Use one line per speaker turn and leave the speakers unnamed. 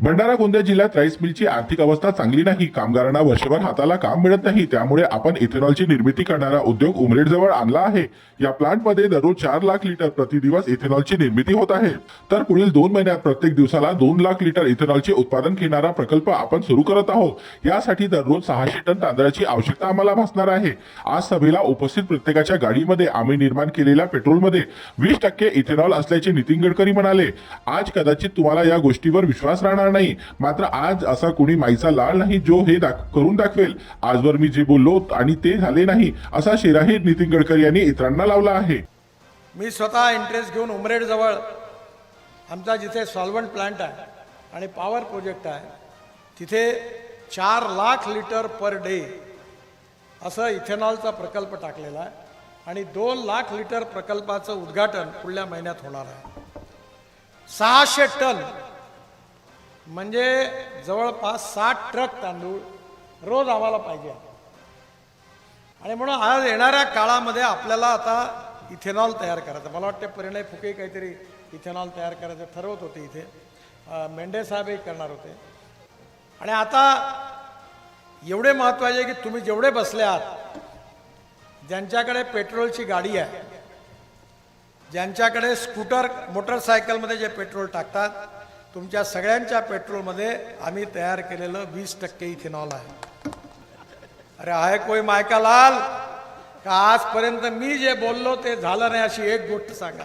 भंडारा गोंदिया जिल्ह्यात राईस मिलची आर्थिक अवस्था चांगली नाही. कामगारांना वर्षभर हाताला काम मिळत नाही. त्यामुळे आपण इथेनॉलची निर्मिती करणारा उद्योग उमरेड जवळ आणला आहे. या प्लांटमध्ये दररोज चार लाख लिटर प्रतिदिवस इथेनॉलची निर्मिती होत आहे. तर पुढील दोन महिन्यात प्रत्येक दिवसाला दोन लाख लिटर इथेनॉलचे उत्पादन घेणारा प्रकल्प आपण सुरू करत आहोत. यासाठी दररोज सहाशे टन तांदळाची आवश्यकता आम्हाला भासणार आहे. आज सभेला उपस्थित प्रत्येकाच्या गाडीमध्ये आम्ही निर्माण केलेल्या पेट्रोलमध्ये वीस टक्के इथेनॉल असल्याचे नितीन गडकरी म्हणाले. आज कदाचित तुम्हाला या गोष्टीवर विश्वास राहणार नाही. मात्र आज असा कुणी माईचा लाल नाही जो हे दाख- करून दाखवेल. आजवर मी जे बोललो आणि ते झाले नाही असा शेराही नितीन गडकरी यांनी इतरांना लावला आहे.
मी स्वतः इंटरेस्ट घेऊन उमरेडजवळ आमचा जिथे सॉल्वंट प्लांट आहे आणि पॉवर प्रोजेक्ट आहे तिथे चार लाख लिटर पर डे असं इथेनॉलचा प्रकल्प टाकलेला आहे आणि दोन लाख लिटर प्रकल्पाचं उद्घाटन पुढल्या महिन्यात होणार आहे. सहाशे टन म्हणजे जवळपास साठ ट्रक तांदूळ रोज आम्हाला पाहिजे आणि म्हणून आज येणाऱ्या काळामध्ये आपल्याला आता इथेनॉल तयार करायचं. मला वाटतं परिणय फुके काहीतरी इथेनॉल तयार करायचं ठरवत होते इथे. मेंढे साहेबही करणार होते. आणि आता एवढे महत्त्वाचे की तुम्ही जेवढे बसले आहात ज्यांच्याकडे पेट्रोलची गाडी आहे ज्यांच्याकडे स्कूटर मोटरसायकलमध्ये जे पेट्रोल टाकतात तुमच्या सगळ्यांच्या पेट्रोलमध्ये आम्ही तयार केलेलं वीस टक्के इथेनॉल आहे. अरे आहे कोई मायका लाल? का आजपर्यंत मी जे बोललो ते झालं नाही अशी एक गोष्ट सांगा.